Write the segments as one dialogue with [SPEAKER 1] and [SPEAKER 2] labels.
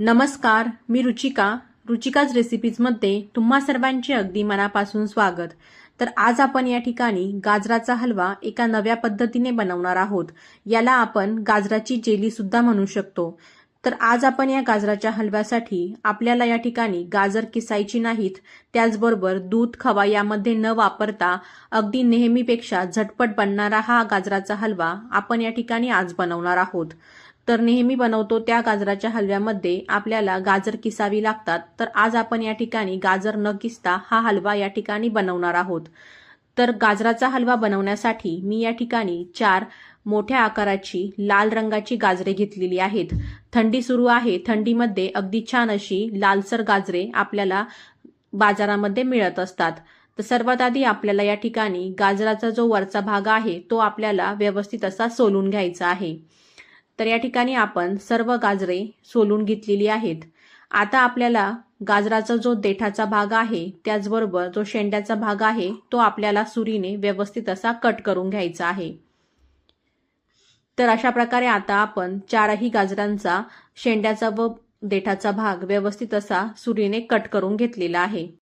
[SPEAKER 1] नमस्कार मी रुचिका. रुचिकाज रेसिपीजमध्ये तुम्हा सर्वांचे अगदी मनापासून स्वागत. तर आज आपण या ठिकाणी गाजराचा हलवा एका नव्या पद्धतीने बनवणार आहोत. याला आपण गाजराची जेली सुद्धा म्हणू शकतो. तर आज आपण या गाजराच्या हलव्यासाठी आपल्याला या ठिकाणी गाजर किसायची नाहीत त्याचबरोबर दूध खवा यामध्ये न वापरता अगदी नेहमीपेक्षा झटपट बनणारा हा गाजराचा हलवा आपण या ठिकाणी आज बनवणार आहोत. तर नेहमी बनवतो त्या गाजराच्या हलव्यामध्ये आपल्याला गाजर किसावी लागतात. तर आज आपण या ठिकाणी गाजर न किसता हा हलवा या ठिकाणी बनवणार आहोत. तर गाजराचा हलवा बनवण्यासाठी मी या ठिकाणी चार मोठ्या आकाराची लाल रंगाची गाजरे घेतलेली आहेत. थंडी सुरू आहे. थंडीमध्ये अगदी छान अशी लालसर गाजरे आपल्याला बाजारामध्ये मिळत असतात. तर सर्वात आधी आपल्याला या ठिकाणी गाजराचा जो वरचा भाग आहे तो आपल्याला व्यवस्थित असा सोलून घ्यायचा आहे. तर या ठिकाणी आपण सर्व गाजरे सोलून घेतलेली आहेत. आता आपल्याला गाजराचा जो देठाचा भाग आहे त्याचबरोबर जो शेंड्याचा भाग आहे तो आपल्याला सुरीने व्यवस्थित असा कट करून घ्यायचा आहे. तर अशा प्रकारे आता आपण चारही गाजरांचा शेंड्याचा व देठाचा भाग व्यवस्थित असा सुरीने कट करून घेतलेला आहे.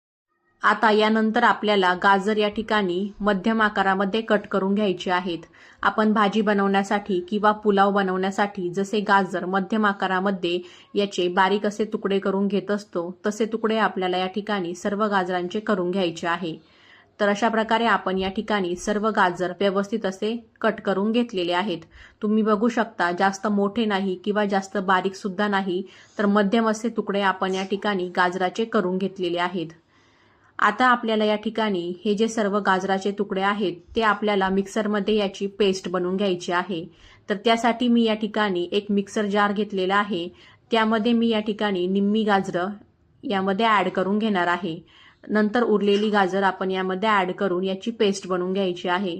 [SPEAKER 1] आता यानंतर आपल्याला गाजर या ठिकाणी मध्यम आकारामध्ये कट करून घ्यायचे आहेत. आपण भाजी बनवण्यासाठी किंवा पुलाव बनवण्यासाठी जसे गाजर मध्यम आकारामध्ये याचे बारीक असे तुकडे करून घेत असतो तसे तुकडे आपल्याला या ठिकाणी सर्व गाजरांचे करून घ्यायचे आहे. तर अशा प्रकारे आपण या ठिकाणी सर्व गाजर व्यवस्थित असे कट करून घेतलेले आहेत. तुम्ही बघू शकता जास्त मोठे नाही किंवा जास्त बारीक सुद्धा नाही तर मध्यम असे तुकडे आपण या ठिकाणी गाजराचे करून घेतलेले आहेत. आता आपल्याला या ठिकाणी हे जे सर्व गाजराचे तुकडे आहेत ते आपल्याला मिक्सरमध्ये याची पेस्ट बनवून घ्यायची आहे. तर त्यासाठी मी या ठिकाणी एक मिक्सर जार घेतलेला आहे. त्यामध्ये मी या ठिकाणी निम्मी गाजरं यामध्ये ॲड करून घेणार आहे. नंतर उरलेली गाजर आपण यामध्ये ॲड करून याची पेस्ट बनवून घ्यायची आहे.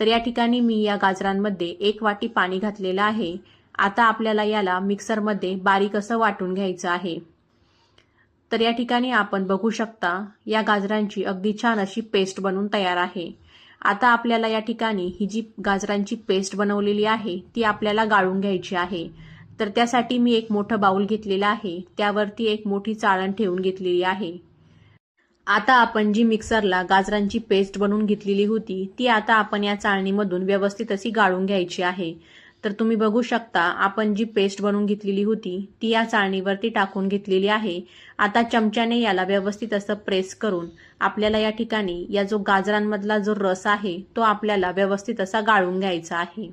[SPEAKER 1] तर या ठिकाणी मी या गाजरांमध्ये एक वाटी पाणी घातलेलं आहे. आता आपल्याला याला मिक्सरमध्ये बारीक असं वाटून घ्यायचं आहे. तर या ठिकाणी आपण बघू शकता या गाजरांची अगदी छान अशी पेस्ट बनवून तयार आहे. आता आपल्याला या ठिकाणी ही जी गाजरांची पेस्ट बनवलेली आहे ती आपल्याला गाळून घ्यायची आहे. तर त्यासाठी मी एक मोठं बाऊल घेतलेलं आहे त्यावरती एक मोठी चाळण ठेवून घेतलेली आहे. आता आपण जी मिक्सरला गाजरांची पेस्ट बनवून घेतलेली होती ती आता आपण या चाळणीमधून व्यवस्थित अशी गाळून घ्यायची आहे. तर तुम्ही बघू शकता आपण जी पेस्ट बनवून घेतलेली होती ती या चाळणीवरती टाकून घेतलेली आहे. आता चमच्याने याला व्यवस्थित असं प्रेस करून आपल्याला या ठिकाणी या जो गाजरांमधला जो रस आहे तो आपल्याला व्यवस्थित असा गाळून घ्यायचा आहे.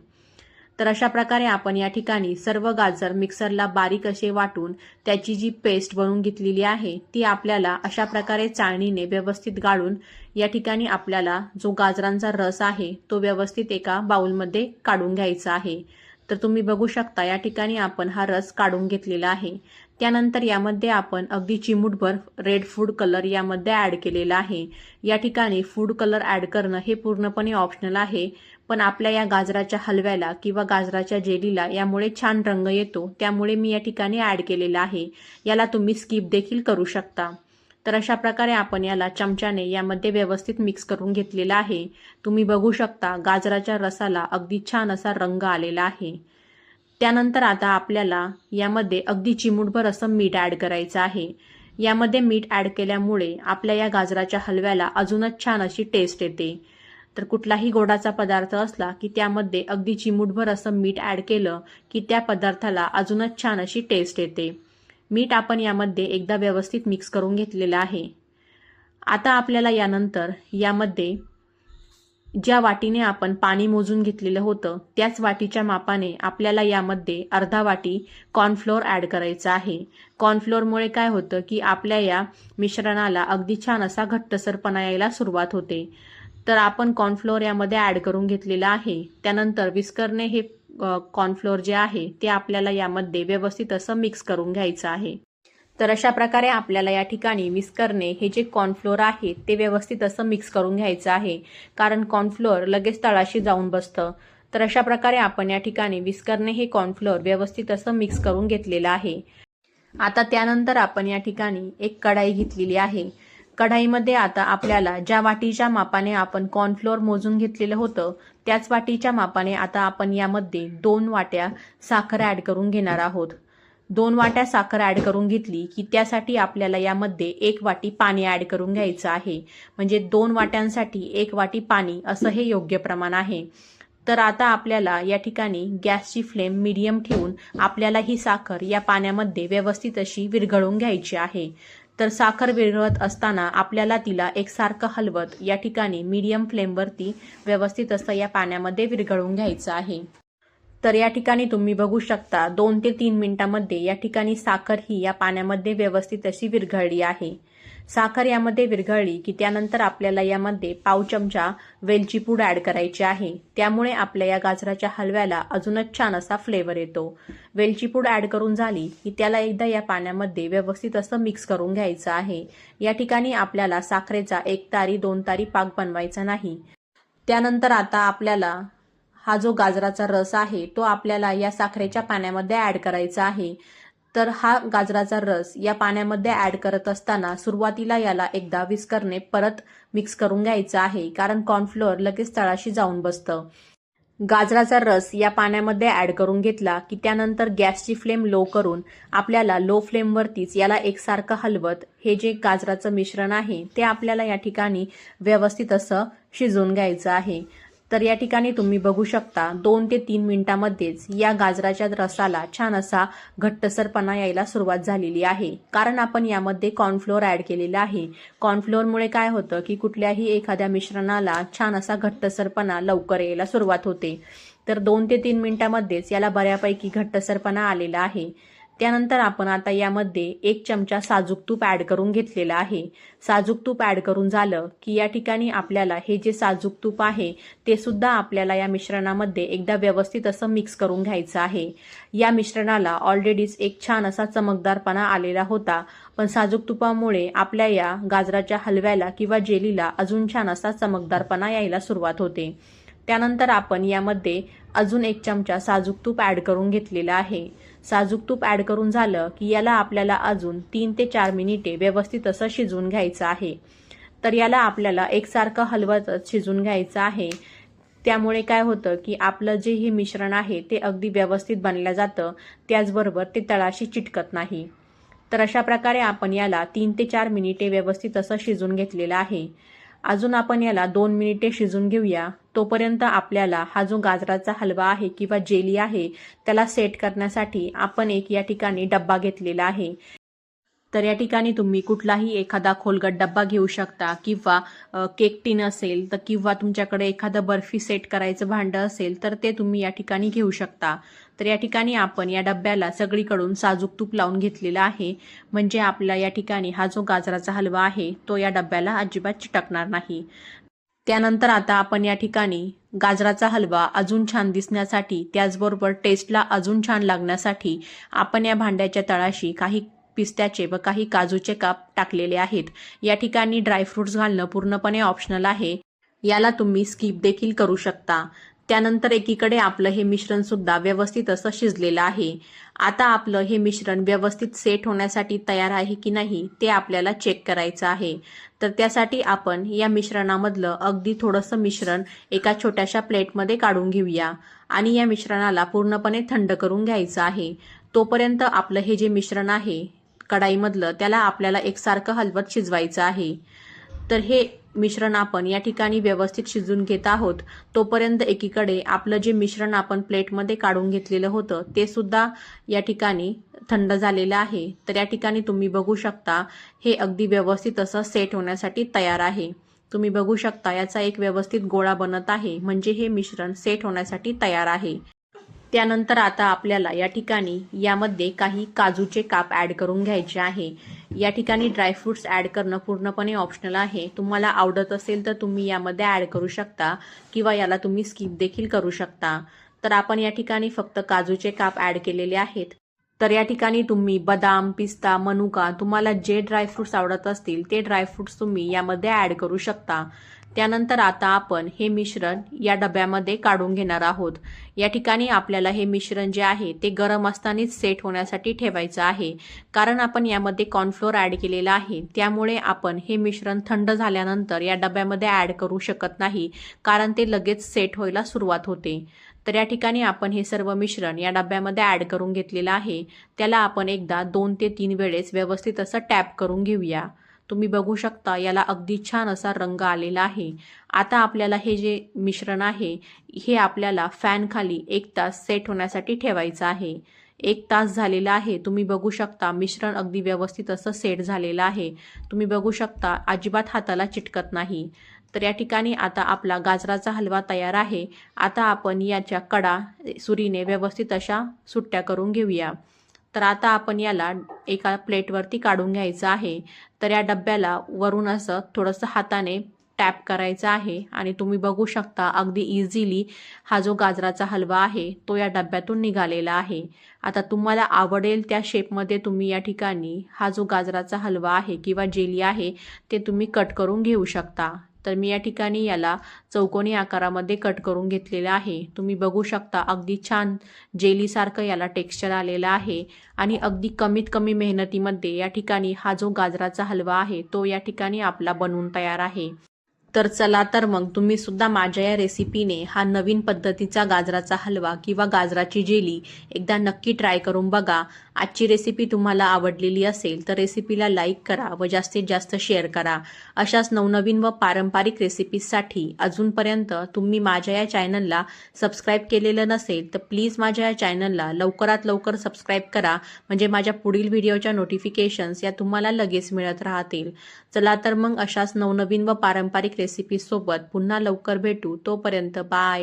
[SPEAKER 1] तर अशा प्रकारे आपण या ठिकाणी सर्व गाजर मिक्सरला बारीक असे वाटून त्याची जी पेस्ट बनवून घेतलेली आहे ती आपल्याला अशा प्रकारे चाळणीने व्यवस्थित गाळून या ठिकाणी आपल्याला जो गाजरांचा रस आहे तो व्यवस्थित एका बाउलमध्ये काढून घ्यायचा आहे. तर तुम्ही बघू शकता या ठिकाणी आपण हा रस काढून घेतलेला आहे. त्यानंतर यामध्ये आपण अगदी चिमूटभर रेड फूड कलर यामध्ये ॲड केलेला आहे. या ठिकाणी फूड कलर ॲड करणं हे पूर्णपणे ऑप्शनल आहे. पण आपल्या या गाजराच्या हलव्याला किंवा गाजराच्या जेलीला यामुळे छान रंग येतो. त्यामुळे मी या ठिकाणी ॲड केलेला आहे. याला तुम्ही स्किप देखील करू शकता. तर अशा प्रकारे आपण याला चमच्याने यामध्ये व्यवस्थित मिक्स करून घेतलेला आहे. तुम्ही बघू शकता गाजराच्या रसाला अगदी छान असा रंग आलेला आहे. त्यानंतर आता आपल्याला यामध्ये अगदी चिमूटभर असं मीठ ॲड करायचं आहे. यामध्ये मीठ ॲड केल्यामुळे आपल्या या गाजराच्या हलव्याला अजूनच छान अशी टेस्ट येते. तर कुठलाही गोडाचा पदार्थ असला की त्यामध्ये अगदी चिमूटभर असं मीठ ॲड केलं की त्या पदार्थाला अजूनच छान अशी टेस्ट येते. मीठ आपण यामध्ये एकदा व्यवस्थित मिक्स करून घेतलेलं आहे. आता आपल्याला यानंतर यामध्ये ज्या वाटीने आपण पाणी मोजून घेतलेलं होतं त्याच वाटीच्या मापाने आपल्याला यामध्ये अर्धा वाटी कॉर्नफ्लोअर ॲड करायचा आहे. कॉर्नफ्लोअरमुळे काय होतं की आपल्या या मिश्रणाला अगदी छान असा घट्टसरपणा यायला सुरुवात होते. तर आपण कॉर्नफ्लोअर यामध्ये ॲड करून घेतलेलं आहे. त्यानंतर विस्करने हे कॉर्नफ्लोअर जे आहे ते आपल्याला यामध्ये व्यवस्थित असं मिक्स करून घ्यायचं आहे. तर अशा प्रकारे आपल्याला या ठिकाणी विस्करणे हे जे कॉर्नफ्लोअर आहे ते व्यवस्थित असं मिक्स करून घ्यायचं आहे. कारण कॉर्नफ्लोअर लगेच तळाशी जाऊन बसतं. तर अशा प्रकारे आपण या ठिकाणी विस्करणे हे कॉर्नफ्लोअर व्यवस्थित असं मिक्स करून घेतलेलं आहे. आता त्यानंतर आपण या ठिकाणी एक कढाई घेतलेली आहे. कढाईमध्ये आता आपल्याला ज्या वाटीच्या मापाने आपण कॉर्नफ्लोअर मोजून घेतलेलं होतं त्याच वाटीच्या मापाने आता आपण यामध्ये दोन वाट्या साखर ॲड करून घेणार आहोत. दोन वाट्या साखर ॲड करून घेतली की त्यासाठी आपल्याला यामध्ये एक वाटी पाणी ॲड करून घ्यायचं आहे. म्हणजे दोन वाट्यांसाठी एक वाटी पाणी असं हे योग्य प्रमाण आहे. तर आता आपल्याला या ठिकाणी गॅसची फ्लेम मीडियम ठेवून आपल्याला ही साखर या पाण्यामध्ये व्यवस्थित अशी विरघळून घ्यायची आहे. तर साखर विरघळत असताना आपल्याला तिला एकसारखं हलवत या ठिकाणी मीडियम फ्लेमवरती व्यवस्थित असं या पाण्यामध्ये विरघळून घ्यायचं आहे. तर या ठिकाणी तुम्ही बघू शकता दोन ते तीन मिनिटांमध्ये या ठिकाणी साखर ही या पाण्यामध्ये व्यवस्थित अशी विरघळली आहे. साखर यामध्ये विरघळली की त्यानंतर आपल्याला यामध्ये पाव चमचा वेलची पूड ॲड करायची आहे. त्यामुळे आपल्या या गाजराच्या हलव्याला अजूनच छान असा फ्लेवर येतो. वेलची पूड ॲड करून झाली की त्याला एकदा या पाण्यामध्ये व्यवस्थित असं मिक्स करून घ्यायचं आहे. या ठिकाणी आपल्याला साखरेचा एक तारी दोन तारी पाक बनवायचा नाही. त्यानंतर आता आपल्याला हा जो गाजराचा रस आहे तो आपल्याला या साखरेच्या पाण्यामध्ये ॲड करायचा आहे. तर हा गाजराचा रस या पाण्यामध्ये ॲड करत असताना सुरुवातीला याला एकदा विस्करने परत मिक्स करून घ्यायचं आहे. कारण कॉर्नफ्लोअर लगेच तळाशी जाऊन बसतं. गाजराचा रस या पाण्यामध्ये ॲड करून घेतला की त्यानंतर गॅसची फ्लेम लो करून आपल्याला लो फ्लेमवरतीच याला एकसारखं हलवत हे जे गाजराचं मिश्रण आहे ते आपल्याला या ठिकाणी व्यवस्थित असं शिजवून घ्यायचं आहे. तर या ठिकाणी तुम्ही बघू शकता दोन ते तीन मिनिटांमध्येच या गाजराच्या रसाला छान असा घट्टसरपणा यायला सुरुवात झालेली आहे. कारण आपण यामध्ये कॉर्नफ्लोअर ॲड केलेला आहे. कॉर्नफ्लोअरमुळे काय होतं की कुठल्याही एखाद्या मिश्रणाला छान असा घट्टसरपणा लवकर यायला सुरुवात होते. तर दोन ते तीन मिनिटांमध्येच याला बऱ्यापैकी घट्टसरपणा आलेला आहे. त्यानंतर आपण आता यामध्ये एक चमचा साजूक तूप ॲड करून घेतलेला आहे. साजूक तूप ॲड करून झालं की या ठिकाणी आपल्याला हे जे साजूक तूप आहे ते सुद्धा आपल्याला या मिश्रणामध्ये एकदा व्यवस्थित असं मिक्स करून घ्यायचं आहे. या मिश्रणाला ऑलरेडीच एक छान असा चमकदारपणा आलेला होता. पण साजूक तुपामुळे आपल्या या गाजराच्या हलव्याला किंवा जेलीला अजून छान असा चमकदारपणा यायला सुरुवात होते. त्यानंतर आपण यामध्ये अजून एक चमचा साजूक तूप ॲड करून घेतलेला आहे. साजूक तूप ॲड करून झालं की याला आपल्याला अजून तीन ते चार मिनिटे व्यवस्थित असं शिजवून घ्यायचं आहे. तर याला आपल्याला एकसारखं हलवतच शिजून घ्यायचं आहे. त्यामुळे काय होतं की आपलं जे हे मिश्रण आहे ते अगदी व्यवस्थित बनलं जातं. त्याचबरोबर ते तळाशी चिटकत नाही. तर अशा प्रकारे आपण याला तीन ते चार मिनिटे व्यवस्थित असं शिजून घेतलेलं आहे. अजून आपण याला दोन मिनिटे शिजून घेऊया. तोपर्यंत आपल्याला हा जो गाजराचा हलवा आहे किंवा जेली आहे त्याला सेट करण्यासाठी आपण एक या ठिकाणी डब्बा घेतलेला आहे. तर या ठिकाणी तुम्ही कुठलाही एखादा खोलगट डब्बा घेऊ शकता किंवा केक टिन असेल तर किंवा तुमच्याकडे एखादं बर्फी सेट करायचं भांडं असेल तर ते तुम्ही या ठिकाणी घेऊ शकता. तर या ठिकाणी आपण या डब्याला सगळीकडून साजूक तूप लावून घेतलेला आहे. म्हणजे आपला या ठिकाणी हा जो गाजराचा हलवा आहे तो या डब्याला अजिबात चिटकणार नाही. त्यानंतर आता आपण या ठिकाणी गाजराचा हलवा अजून छान दिसण्यासाठी त्याचबरोबर टेस्टला अजून छान लागण्यासाठी आपण या भांड्याच्या तळाशी काही पिस्त्याचे व काही काजूचे काप टाकलेले आहेत. या ठिकाणी ड्रायफ्रुट्स घालणं पूर्णपणे ऑप्शनल आहे. याला तुम्ही स्किप देखील करू शकता. त्यानंतर एकीकडे आपलं हे मिश्रण सुद्धा व्यवस्थित असं शिजलेलं आहे. आता आपलं हे मिश्रण व्यवस्थित सेट होण्यासाठी तयार आहे की नाही ते आपल्याला चेक करायचं आहे. तर त्यासाठी आपण या मिश्रणामधलं अगदी थोडंसं मिश्रण एका छोट्याशा प्लेटमध्ये काढून घेऊया आणि या मिश्रणाला पूर्णपणे थंड करून घ्यायचं आहे. तोपर्यंत आपलं हे जे मिश्रण आहे कढाईमधलं त्याला आपल्याला एकसारखं हलवत शिजवायचं आहे. तर हे मिश्रण आपण या ठिकाणी व्यवस्थित शिजून घेत आहोत. तोपर्यंत एकीकडे आपलं जे मिश्रण आपण प्लेटमध्ये काढून घेतलेलं होतं ते सुद्धा या ठिकाणी थंड झालेलं आहे. तर या ठिकाणी तुम्ही बघू शकता हे अगदी व्यवस्थित असं सेट होण्यासाठी तयार आहे. तुम्ही बघू शकता याचा एक व्यवस्थित गोळा बनत आहे. म्हणजे हे मिश्रण सेट होण्यासाठी तयार आहे. त्यानंतर आता आपल्याला या ठिकाणी यामध्ये काही काजूचे काप ॲड करून घ्यायचे आहे. या ठिकाणी ड्रायफ्रुट्स ॲड करणं पूर्णपणे ऑप्शनल आहे. तुम्हाला आवडत असेल तर तुम्ही यामध्ये ॲड करू शकता किंवा याला तुम्ही स्किप देखील करू शकता. तर आपण या ठिकाणी फक्त काजूचे काप ॲड केलेले आहेत. तर या ठिकाणी तुम्ही बदाम पिस्ता मनुका तुम्हाला जे ड्रायफ्रुट्स आवडत असतील ते ड्रायफ्रुट्स तुम्ही यामध्ये ॲड करू शकता. त्यानंतर आता आपण हे मिश्रण या डब्यामध्ये काढून घेणार आहोत. या ठिकाणी आपल्याला हे मिश्रण जे आहे ते गरम असतानाच सेट होण्यासाठी ठेवायचं आहे. कारण आपण यामध्ये कॉर्नफ्लोअर ॲड केलेला आहे. त्यामुळे आपण हे मिश्रण थंड झाल्यानंतर या डब्यामध्ये ॲड करू शकत नाही कारण ते लगेच सेट व्हायला सुरुवात होते. तर या ठिकाणी आपण हे सर्व मिश्रण या डब्यामध्ये ॲड करून घेतलेलं आहे. त्याला आपण एकदा दोन ते तीन वेळेस व्यवस्थित असं टॅप करून घेऊया. तुम्ही बघू शकता याला अगदी छान असा रंग आलेला आहे. आता आपल्याला हे जे मिश्रण आहे हे आपल्याला फॅनखाली एक तास सेट होण्यासाठी ठेवायचं आहे. एक तास झालेला आहे. तुम्ही बघू शकता मिश्रण अगदी व्यवस्थित असं सेट झालेलं आहे. तुम्ही बघू शकता अजिबात हाताला चिटकत नाही. तर या ठिकाणी आता आपला गाजराचा हलवा तयार आहे. आता आपण याच्या कडा सुरीने व्यवस्थित अशा सुट्ट्या करून घेऊया. तर आता आपण याला एका प्लेटवरती काढून घ्यायचं आहे. तर या डब्याला वरून असं थोडंसं हाताने टॅप करायचं आहे आणि तुम्ही बघू शकता अगदी इझिली हा जो गाजराचा हलवा आहे तो या डब्यातून निघालेला आहे. आता तुम्हाला आवडेल त्या शेपमध्ये तुम्ही या ठिकाणी हा जो गाजराचा हलवा आहे किंवा जेली आहे ते तुम्ही कट करून घेऊ शकता. तर मी या ठिकाणी याला चौकोनी आकारामध्ये कट करून घेतलेला आहे. तुम्ही बघू शकता अगदी छान जेलीसारखं याला टेक्स्चर आलेलं आहे आणि अगदी कमीत कमी मेहनतीमध्ये या ठिकाणी हा जो गाजराचा हलवा आहे तो या ठिकाणी आपला बनवून तयार आहे. तर चला तर मग तुम्ही सुद्धा माझ्या या रेसिपीने हा नवीन पद्धतीचा गाजराचा हलवा किंवा गाजराची जेली एकदा नक्की ट्राय करून बघा. आजची रेसिपी तुम्हाला आवडलेली असेल तर रेसिपीला लाईक करा व जास्तीत जास्त शेअर करा. अशाच नवनवीन व पारंपरिक रेसिपीजसाठी अजूनपर्यंत तुम्ही माझ्या या चॅनलला सबस्क्राईब केलेलं नसेल तर प्लीज माझ्या या चॅनलला लवकरात लवकर सबस्क्राईब करा. म्हणजे माझ्या पुढील व्हिडिओच्या नोटिफिकेशन्स या तुम्हाला लगेच मिळत राहतील. चला तर मग अशाच नवनवीन व पारंपरिक रेसिपीसोबत पुन्हा लवकर भेटू. तोपर्यंत बाय.